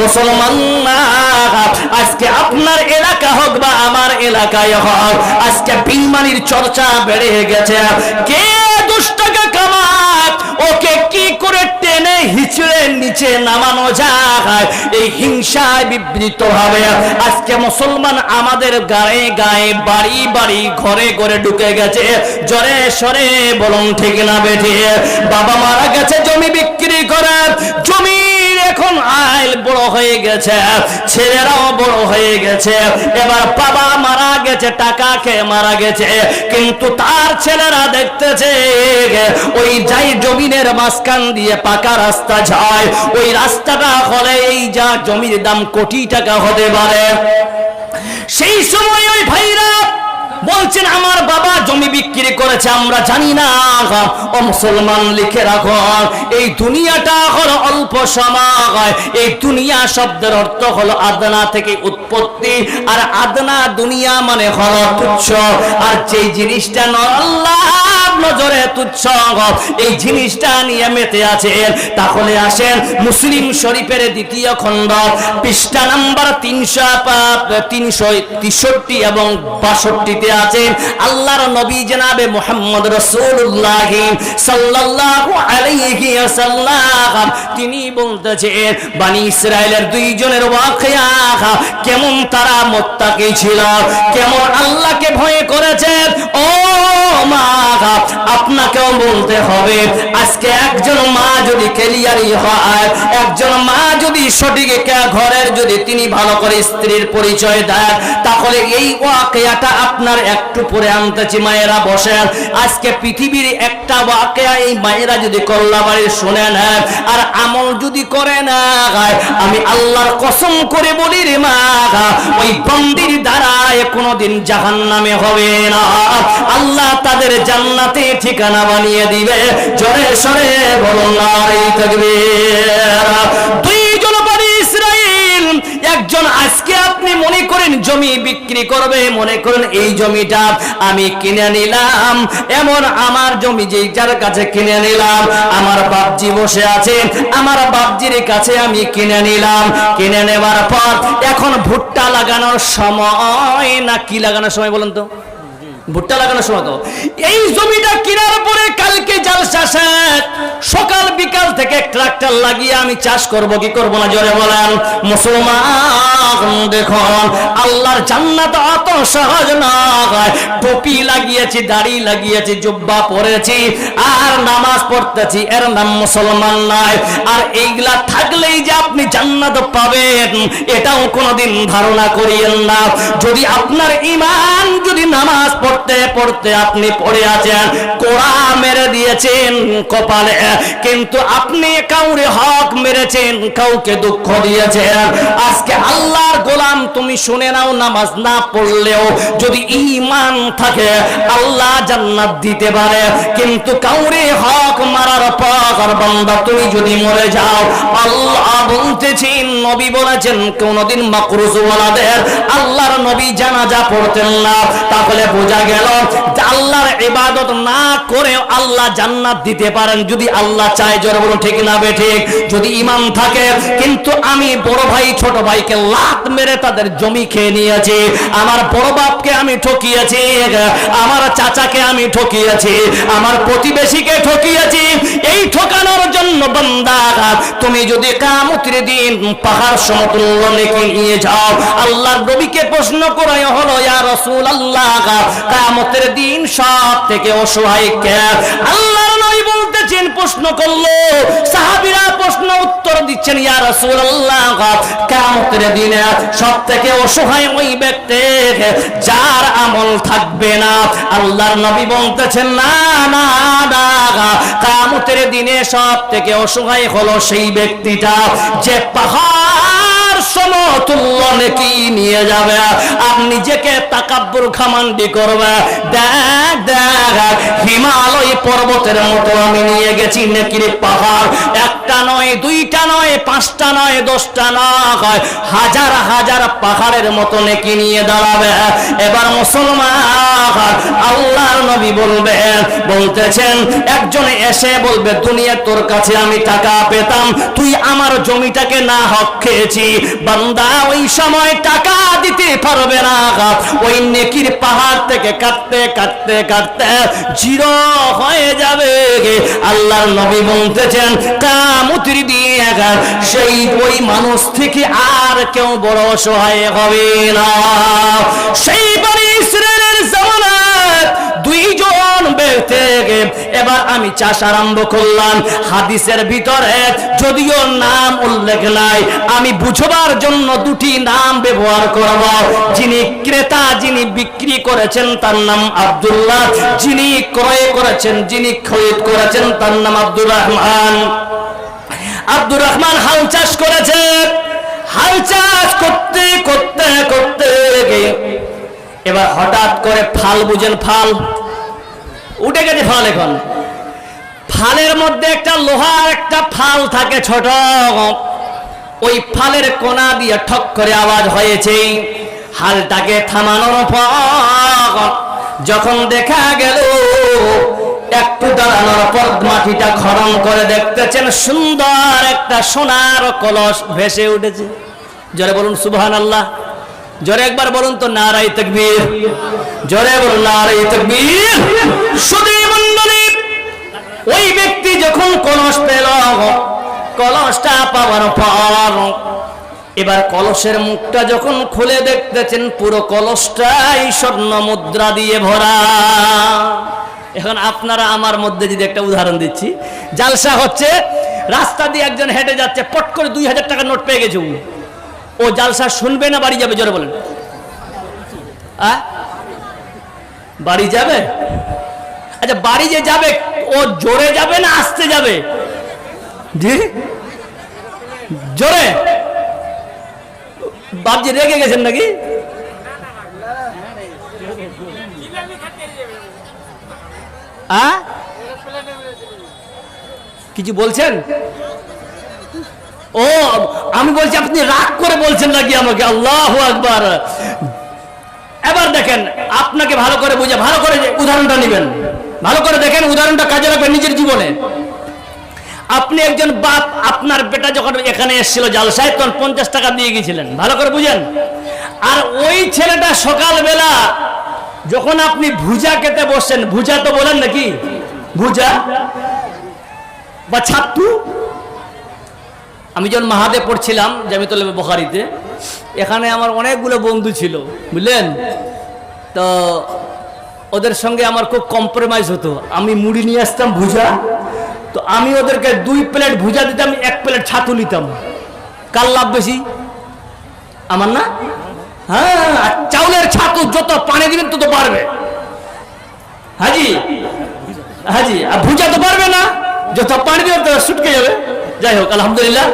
মুসলমান আজকে আপনার এলাকা হোক বা আমার এলাকায় হোক, আজকে বিলমানির চর্চা বেড়ে গেছে। কে দুষ্টকে কামাত? ওকে কি করে টেনে হিচড়ে নিচে নামানো যায়? এই হিংসায় বিবৃত হবে। আজকে মুসলমান আমাদের গায়ে গায়ে বাড়ি বাড়ি ঘরে ঘরে ঢুকে গেছে। জরে সরে বলুন ঠিক না বেঠে। বাবা মারা গেছে জমি বিক্রি করার। জমির এখন আইল বড় হয়ে গেছে, ছেলেরাও বড় হয়ে গেছে। এবার বাবা মারা গেছে, টাকা খেয়ে মারা গেছে। কিন্তু তার ছেলেরা দেখতেছে, ওই যাই জমিনের মাঝখান দিয়ে পাকা রাস্তা যায়, ওই রাস্তাটা হলে এই যা জমির দাম কোটি টাকা হতে পারে। সেই সময় ওই ভাইরা বলছেন, আমার বাবা জমি বিক্রি করেছে, আমরা জানি না। ও মুসলমান, লিখে রাখো। এই দুনিয়াটা হলো অল্প সময়। এই দুনিয়া শব্দের অর্থ হলো আদনা থেকে উৎপত্তি। আর আদনা দুনিয়া মানে হলো তুচ্ছ। আর যেই জিনিসটা নয়, আল্লাহ নজরে তুচ্ছ এই জিনিসটা নিয়ে মেতে আছেন। তাহলে আসেন মুসলিম শরীফের দ্বিতীয় খণ্ড। পৃষ্ঠা নাম্বার তিনশো তিনশো তেষট্টি এবং বাষট্টিতে আছেন, আল্লাহর নবী জনাবে মোহাম্মদ রসুল্লাহ তিনি বলতেছেন, বানি ইসরায়েলের দুইজনের কেমন তারা মোত্তাকি ছিল, কেমন আল্লাহকে ভয় করেছেন? ও মা আপনাকেও বলতে হবে, আজকে একজন মা যদি ক্লিয়ারি হয়, একজন মা যদি সঠিক ঘরের যদি তিনি ভালো করে স্ত্রীর পরিচয় দেয় তাহলে এই ওয়াকিয়াটা আপনার একটু পরে আনতেছি, মায়েরা বসেন। আজকে পৃথিবীর একটা ওয়াকেয়া এই মায়েরা যদি কল্লাবাড়ির শুনে নেন, আর আমল যদি করে না আমি আল্লাহর কসম করে বলি রে মা, ওই বন্দির দ্বারায় কোনোদিন জাহান নামে হবে না। আল্লাহ তাদের জান্নাতে ঠিকানা বানিয়ে দিবে। জোরে সরে বলো নারী থাকবে দুইজন একজন আজকে আপনি মনে করেন জমি বিক্রি করবে, মনে করেন এই জমিটা আমি কিনে নিলাম। এমন আমার জমি যেই যার কাছে কিনে নিলাম, আমার বাপজি বসে আছে, আমার বাপজির কাছে আমি কিনে নিলাম। কিনে নেওয়ার পর এখন ভুট্টা লাগানোর সময় না কি লাগানোর সময় বলুন তো? ভুট্টা লাগানোর সময় তো, এই জমিটা কেনার পরে কালকে জালসা শেষ সকাল বিকাল থেকে ট্রাক্টর লাগিয়ে আমি চাষ করব, কি করব না? জোরে বলেন, মুসলমান, দেখুন, আল্লাহর জান্নাত অত সহজ নয়। টুপি লাগিয়েছি, দাড়ি লাগিয়েছি, জুব্বা পরেছি, আর নামাজ পড়তেছি, এর নাম মুসলমান নয়। আর এইগুলা থাকলেই যে আপনি জান্নাত পাবেন, এটাও কোনোদিন ধারণা করিয়েন না। যদি আপনার ইমান যদি নামাজ পড়তে পড়তে আপনি পড়ে আছেন। কোড়া মেরে দিয়েছেন কপালে, কিন্তু আপনি কাউরে হক মেরেছেন, কাউকে দুঃখ দিয়েছেন। আজকে আল্লাহর গোলাম, তুমি শুনে নাও, নামাজ না পড়লেও যদি ইমান থাকে, আল্লাহ জান্নাত দিতে পারে। কিন্তু কাউরে হক মারার পর বান্দা, তুমি যদি মরে যাও, আল্লাহ বলতেছেন, নবী বলেছেন, কোনদিন মাকরুজওয়ালাদের আল্লাহর নবী জানাজা পড়তেন না। তাহলে বোঝা গেল যে আল্লাহর ইবাদত না করে আল্লাহ জান্নাত দিতে পারেন। যদি আল্লাহ চায়, জোরে বলুন, ঠিক না বে ঠিক? যদি ইমান থাকে, কিন্তু আমি বড় ভাই, ছোট ভাইকে লাত মেরে তাদের জমি খেয়ে নিয়েছি, আমার বড় বাপকে আমি ঠকিয়েছি, আমার চাচাকে আমি ঠকিয়েছি, আমার প্রতিবেশীকে ঠকিয়েছি, এই ঠকানোর জন্য বান্দা, তুমি যদি কামতির দিন পাহাড় সমতুল্য নেকি নিয়ে যাও, আল্লাহর নবীকে প্রশ্ন করাই হলো, ইয়া রাসূল আল্লাহ কামতের দিন সব থেকে অসহায় কে আল্লাহর নবী বলতেছেন প্রশ্ন করল, সাহাবীরা প্রশ্ন উত্তর দিচ্ছেন, ইয়া রাসূলুল্লাহ, কিয়ামতের দিনে সব থেকে অসহায় ওই ব্যক্তি যার আমল থাকবে না। আল্লাহর নবী বলতেছেন, না না না কিয়ামতের দিনে সব থেকে অসহায় হলো সেই ব্যক্তিটা যে পাহাড় সমতুল্য নেকি নিয়ে যাবে। আর নিজেকে তাকাব্বুর খামান্ডি করবে। দেখ দেখ, হিমালয় পর্বতের মতো আমি নিয়ে গেছি নেকির পাহাড়। একটা নয়, দুইটা নয়, পাঁচটা নয়, দশটা নয় হাজার হাজার পাহাড়ের মতো নেকি নিয়ে দাঁড়াবে। এবার মুসলমান, আল্লাহর নবী বলবেন বলতেছেন এসে বলবে, দুনিয়া তোর কাছে আমি টাকা পেতাম, তুই আমার জমিটাকে না হক খেয়েছি। বান্দা ওই সময় টাকা দিতে পারবে না। ওই নেকির পাহাড় থেকে কাটতে কাটতে কাটতে জিরো হয়ে যাবে। আল্লাহর নবী বলতেছেন, কামুতির দিয়ে সেই ওই মানুষ থেকে আর কেউ বড় সহায় হবে না। সেই বাড়ি ইসরায়েলের দুইজন ব্যক্তি এবার আমি চাষ আরম্ভ করলাম। হাদিসের ভিতরে যদিও নাম উল্লেখ নাই, আমি বুঝবার জন্য দুটি নাম ব্যবহার করব। যিনি ক্রেতা, যিনি বিক্রি করেছেন, তার নাম আব্দুল্লাহ। যিনি ক্রয় করেছেন, যিনি খরিদ করেছেন, তার নাম আব্দুর রহমান। আব্দুর রহমান হাল চাষ করেছে। হাল চাষ করতে করতে করতে এবার হঠাৎ করে ফাল বুঝেন ফাল। উঠে গেছে ফাল এখন। ফালের মধ্যে একটা লোহার একটা ফাল থাকে ছোট। ওই ফালের কোনা দিয়ে ঠক করে আওয়াজ হয়েছে হালটাকে থামানোর পর যখন দেখা গেল, একটু দাঁড়ানোর পর মাটিটা খরম করে দেখতেছেন সুন্দর একটা সোনার কলস ভেসে উঠেছে। জোরে বলুন সুবহান আল্লাহ জোরে একবার বলুন তো নারাই তকবীর। জোরে বলুন নারাই তকবীর। সুদী মণ্ডলী, ওই ব্যক্তি যখন কলস পেল, কলসটা পাওয়ার পর এবার কলসের মুখটা যখন খুলে দেখতেছেন, পুরো কলসটাই স্বর্ণ মুদ্রা দিয়ে ভরা। এখন আপনারা আমার মধ্যে যদি একটা উদাহরণ দিচ্ছি, জালসা হচ্ছে, রাস্তা দিয়ে একজন হেঁটে যাচ্ছে, পট করে দুই হাজার টাকার নোট পেয়ে গেছে ও। জালসা শুনবে না, বাড়ি যাবে? জোরে বলেন? বাড়ি যাবে? আচ্ছা বাড়ি যে যাবে, ও জোরে যাবে না আসতে যাবে? জি? জোরে? বাপজি রেগে গেছেন নাকি? কিছু বলছেন? ও, আমি বলছি, আপনি রাগ করে বলছেন নাকি আমাকে? আল্লাহ আকবার। এবার দেখেন, আপনাকে ভালো করে বুঝে, ভালো করে উদাহরণটা নেবেন। ভালো করে দেখেন, উদাহরণটা কাজে রাখবেন নিজের জীবনে। আপনি একজন বাপ, আপনার বেটা যখন এখানে এসেছিল জালসায়, তখন পঞ্চাশ টাকা দিয়ে গিয়েছিলেন। ভালো করে বুঝেন। আর ওই ছেলেটা সকালবেলা যখন আপনি ভুজা খেতে বসছেন, ভুজা তো বলেন নাকি? ভুজা? বা ছাত্তু আমি যখন মাহাদে পড়ছিলাম জামিতুল বখারিতে, এখানে আমার অনেকগুলো বন্ধু ছিল, বুঝলেন? তো ওদের সঙ্গে আমার খুব কম্প্রোমাইজ হতো। আমি মুড়ি নিয়ে আসতাম ভুজা, তো আমি ওদেরকে দুই প্লেট ভুজা দিতাম, এক প্লেট ছাতু নিতাম। কার লাভ বেশি? আমার না? হ্যাঁ চাউলের ছাতু যত পানি দিবেন তত পারবে হাজি? হাজি, আর ভুজা তো পারবে না। যত পানি দিবেন তত ছুটকে যাবে। যাই হোক আলহামদুলিল্লাহ।